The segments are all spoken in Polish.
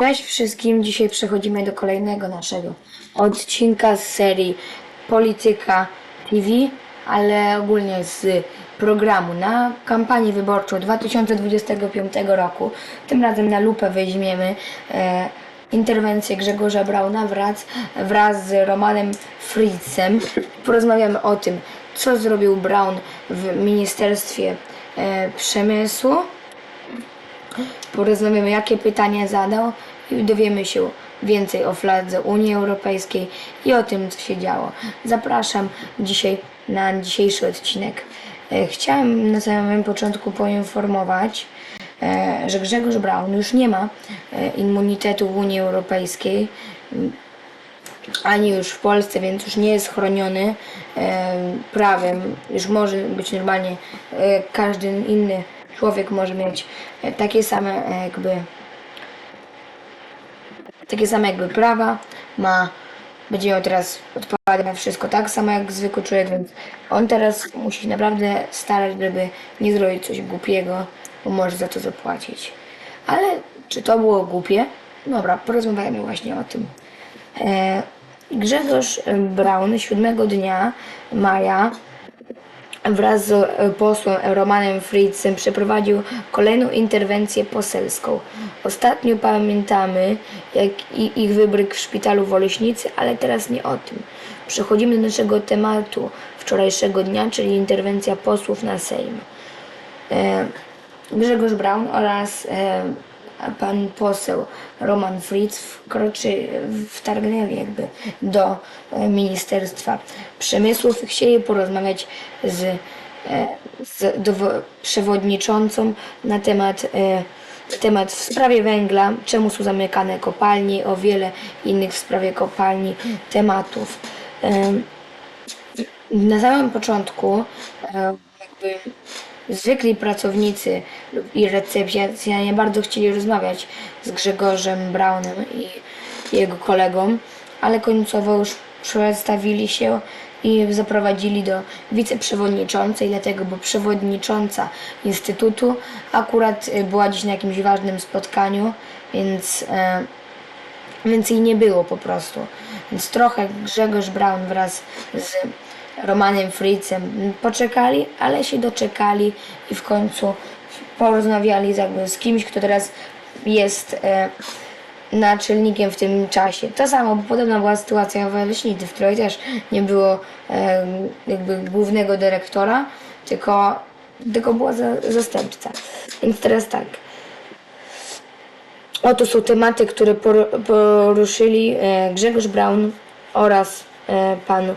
Cześć wszystkim, dzisiaj przechodzimy do kolejnego naszego odcinka z serii Polityka TV, ale ogólnie z programu na kampanię wyborczą 2025 roku. Tym razem na lupę weźmiemy e, interwencję Grzegorza Brauna wraz, wraz z Romanem Fritzem. Porozmawiamy o tym, co zrobił Braun w Ministerstwie e, Przemysłu porozmawiamy, jakie pytania zadał i dowiemy się więcej o fladze Unii Europejskiej i o tym, co się działo. Zapraszam dzisiaj na dzisiejszy odcinek. E, Chciałem na samym początku poinformować, e, że Grzegorz Braun już nie ma e, immunitetu w Unii Europejskiej ani już w Polsce, więc już nie jest chroniony prawem. Już może być normalnie każdy inny człowiek może mieć e, takie same e, jakby takie same jakby prawa, ma będzie miał teraz odpady na wszystko tak samo jak zwykły człowiek, więc on teraz musi naprawdę starać, żeby nie zrobić coś głupiego, bo może za to zapłacić. Ale czy to było głupie? Dobra, porozmawiajmy właśnie o tym. E, Grzegorz Braun 7 dnia maja wraz z e, posłem Romanem Fritzem przeprowadził kolejną interwencję poselską. Ostatnio pamiętamy jak ich wybryk w szpitalu w Oleśnicy, ale teraz nie o tym. Przechodzimy do naszego tematu wczorajszego dnia, czyli interwencja posłów na Sejm. E, Grzegorz Braun oraz e, pan poseł Roman Fritz wkroczy, wtargnęli jakby do e, Ministerstwa Przemysłów chcieli porozmawiać z, e, z przewodniczącą na temat e, temat w sprawie węgla, czemu są zamykane kopalnie, o wiele innych w sprawie kopalni tematów. Em, na samym początku jakby zwykli pracownicy i recepcja nie bardzo chcieli rozmawiać z Grzegorzem Braunem i jego kolegą, ale końcowo już przedstawili się i zaprowadzili do wiceprzewodniczącej, dlatego, bo przewodnicząca Instytutu akurat y, była dziś na jakimś ważnym spotkaniu, więc e, więc jej nie było po prostu. Więc trochę Grzegorz Braun wraz z Romanem Fritzem poczekali, ale się doczekali i w końcu porozmawiali z, kimś, kto teraz jest e, naczelnikiem w tym czasie. To samo, bo podobna była sytuacja w Leśnicy, w której też nie było e, jakby głównego dyrektora, tylko, tylko była za, zastępca. Więc teraz tak. Oto są tematy, które por- poruszyli e, Grzegorz Braun oraz e, pan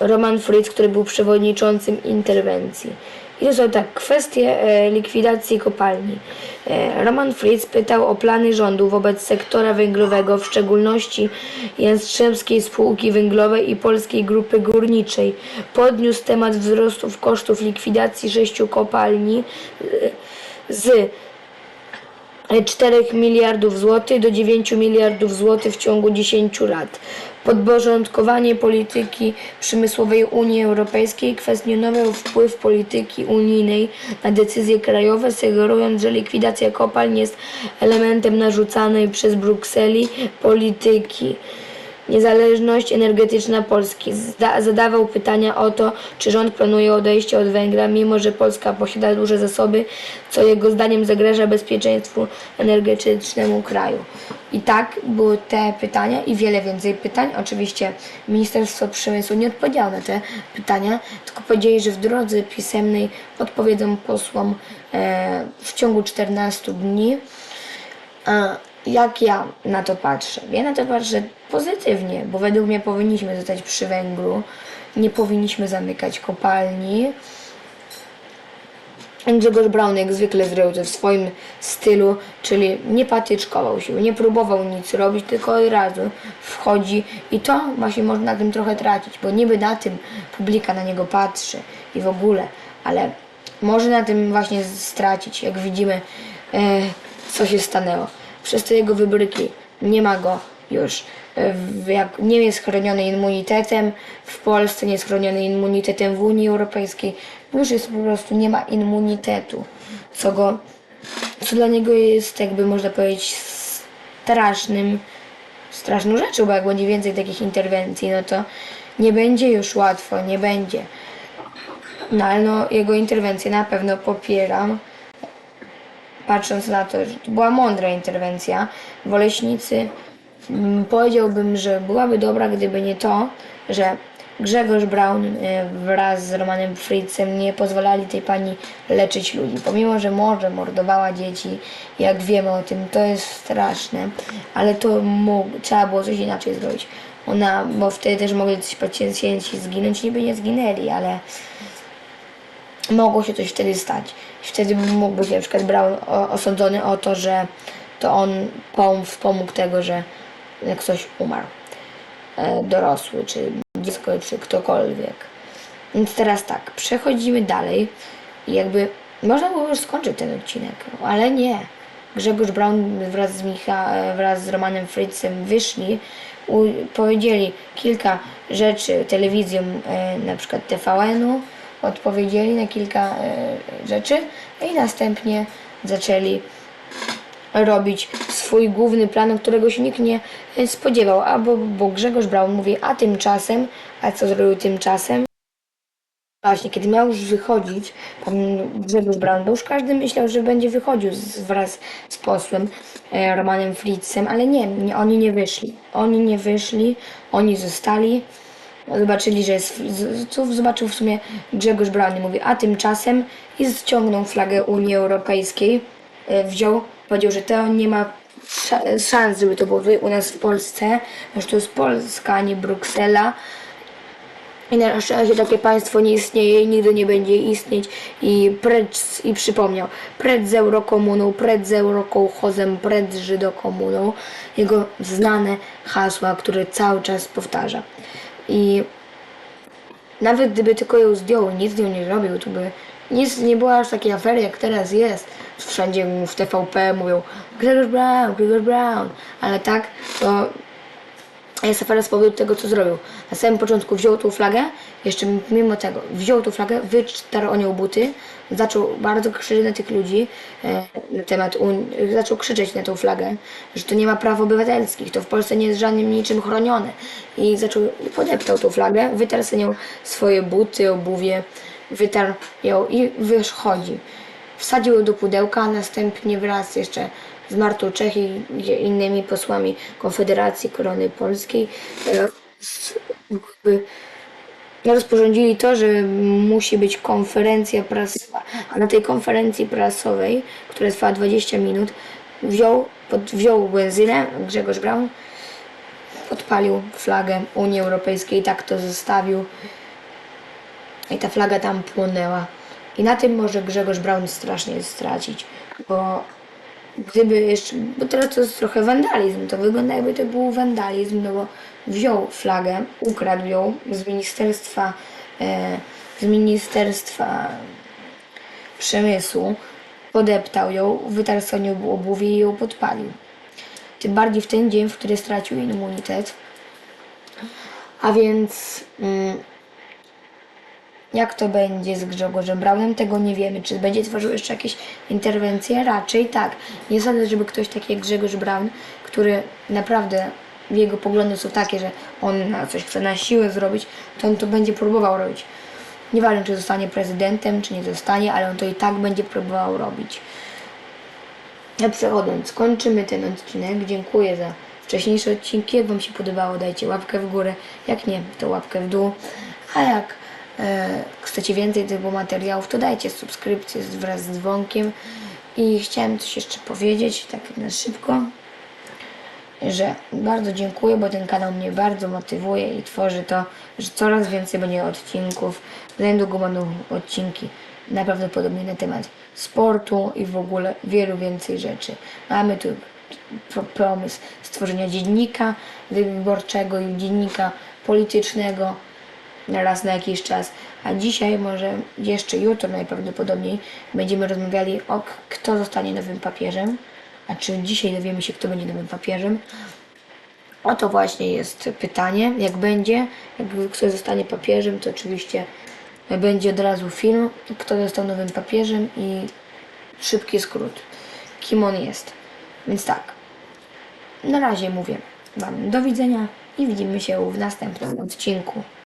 Roman Fritz, który był przewodniczącym interwencji. I to są tak, kwestie e, likwidacji kopalni. E, Roman Fritz pytał o plany rządu wobec sektora węglowego, w szczególności Jastrzębskiej Spółki Węglowej i Polskiej Grupy Górniczej. Podniósł temat wzrostów kosztów likwidacji sześciu kopalni e, z 4 miliardów złotych do 9 miliardów złotych w ciągu 10 lat. Podporządkowanie polityki przemysłowej Unii Europejskiej kwestionował wpływ polityki unijnej na decyzje krajowe, sugerując, że likwidacja kopalń jest elementem narzucanej przez Brukseli polityki. Niezależność energetyczna Polski. Zda- zadawał pytania o to, czy rząd planuje odejście od węgla, mimo że Polska posiada duże zasoby, co jego zdaniem zagraża bezpieczeństwu energetycznemu kraju. I tak były te pytania i wiele więcej pytań. Oczywiście Ministerstwo Przemysłu nie odpowiedziało na te pytania, tylko powiedzieli, że w drodze pisemnej odpowiedzą posłom e, w ciągu 14 dni. A jak ja na to patrzę? Ja na to patrzę pozytywnie, bo według mnie powinniśmy zostać przy węglu, nie powinniśmy zamykać kopalni. Grzegorz Braun jak zwykle zrobił to w swoim stylu, czyli nie patyczkował się, nie próbował nic robić, tylko od razu wchodzi i to właśnie można na tym trochę tracić, bo niby na tym publika na niego patrzy i w ogóle, ale może na tym właśnie stracić, jak widzimy e, co się stanęło. Przez te jego wybryki nie ma go już. E, Jak nie jest chroniony immunitetem w Polsce, nie jest chroniony immunitetem w Unii Europejskiej, już jest po prostu, nie ma immunitetu, co go, co dla niego jest jakby można powiedzieć strasznym, straszną rzeczą, bo jak będzie więcej takich interwencji, no to nie będzie już łatwo, nie będzie. No ale no, jego interwencję na pewno popieram. Patrząc na to, że to była mądra interwencja, Woleśnicy mm, powiedziałbym, że byłaby dobra, gdyby nie to, że Grzegorz Braun e, wraz z Romanem Fritzem nie pozwalali tej pani leczyć ludzi. Pomimo, że może mordowała dzieci, jak wiemy o tym, to jest straszne, ale to mógł, trzeba było coś inaczej zrobić. Ona, bo wtedy też mogli coś pacjenci zginąć, niby nie zginęli, ale mogło się coś wtedy stać. Wtedy mógł być na przykład Brown osądzony o to, że to on pom- wspomógł tego, że ktoś umarł. E, dorosły, czy dziecko, czy ktokolwiek. Więc teraz tak, przechodzimy dalej. Jakby można było już skończyć ten odcinek, ale nie. Grzegorz Braun wraz z, Micha, wraz z Romanem Fritzem wyszli, u, powiedzieli kilka rzeczy telewizjom, e, na przykład TVN-u, odpowiedzieli na kilka e, rzeczy i następnie zaczęli robić swój główny plan, którego się nikt nie e, spodziewał. A bo, Grzegorz Braun mówi, a tymczasem, a co zrobił tymczasem? Właśnie, kiedy miał już wychodzić, pan Grzegorz Braun, bo już każdy myślał, że będzie wychodził z, wraz z posłem e, Romanem Fritzem, ale nie, nie, oni nie wyszli. Oni nie wyszli, oni zostali. Zobaczyli, że jest, co zobaczył w sumie Grzegorz Braun i mówi, a tymczasem i ściągnął flagę Unii Europejskiej, e, wziął, powiedział, że to nie ma sza- szans, żeby to było u nas w Polsce, że to jest Polska, a nie Bruksela. I na szczęście takie państwo nie istnieje i nigdy nie będzie istnieć. I precz, i przypomniał, precz z eurokomuną, precz z eurokołchozem, precz z żydokomuną. Jego znane hasła, które cały czas powtarza. I nawet gdyby tylko ją zdjął, nic z nią nie robił, to by nic nie była aż takiej afery, jak teraz jest. Wszędzie w TVP mówią Grzegorz Brown, Grzegorz Brown. Ale tak, to jest afera z powodu tego, co zrobił. Na samym początku wziął tą flagę, jeszcze mimo tego, wziął tą flagę, wytarł o nią buty, zaczął bardzo krzyczeć na tych ludzi e, na temat zaczął krzyczeć na tą flagę, że to nie ma praw obywatelskich, to w Polsce nie jest żadnym niczym chronione. I zaczął, podeptał tą flagę, wytarł sobie nią swoje buty, obuwie, wytarł ją i wychodzi. Wsadził ją do pudełka, a następnie wraz jeszcze z Martą Czech i innymi posłami Konfederacji Korony Polskiej e, rozporządzili to, że musi być konferencja prasowa. A na tej konferencji prasowej, która trwała 20 minut, wziął, pod, wziął benzynę Grzegorz Braun, odpalił flagę Unii Europejskiej i tak to zostawił. I ta flaga tam płonęła. I na tym może Grzegorz Braun strasznie stracić, bo gdyby jeszcze, bo teraz to jest trochę wandalizm, to wygląda jakby to był wandalizm, no bo wziął flagę, ukradł ją z ministerstwa, e, z ministerstwa przemysłu, podeptał ją, wytarł sobie obuwie i ją podpalił. Tym bardziej w ten dzień, w który stracił immunitet. A więc mm, jak to będzie z Grzegorzem Braunem, tego nie wiemy. Czy będzie tworzył jeszcze jakieś interwencje? Raczej tak. Nie sądzę, żeby ktoś taki jak Grzegorz Braun, który naprawdę jego poglądy są takie, że on coś chce na siłę zrobić, to on to będzie próbował robić. Nieważne, czy zostanie prezydentem, czy nie zostanie, ale on to i tak będzie próbował robić. Ja przechodząc, kończymy ten odcinek. Dziękuję za wcześniejsze odcinki. Jak Wam się podobało, dajcie łapkę w górę. Jak nie, to łapkę w dół. A jak chcecie więcej tego materiałów, to dajcie subskrypcję wraz z dzwonkiem. I chciałem coś jeszcze powiedzieć, tak na szybko, że bardzo dziękuję, bo ten kanał mnie bardzo motywuje i tworzy to, że coraz więcej będzie odcinków. Za niedługo będą odcinki najprawdopodobniej na temat sportu i w ogóle wielu więcej rzeczy. Mamy tu pomysł stworzenia dziennika wyborczego i dziennika politycznego raz na jakiś czas. A dzisiaj, może jeszcze jutro najprawdopodobniej, będziemy rozmawiali o kto zostanie nowym papieżem. A czy dzisiaj dowiemy się, kto będzie nowym papieżem? Oto właśnie jest pytanie, jak będzie, jak ktoś zostanie papieżem, to oczywiście będzie od razu film, kto został nowym papieżem i szybki skrót, kim on jest. Więc tak, na razie mówię Wam do widzenia i widzimy się w następnym odcinku.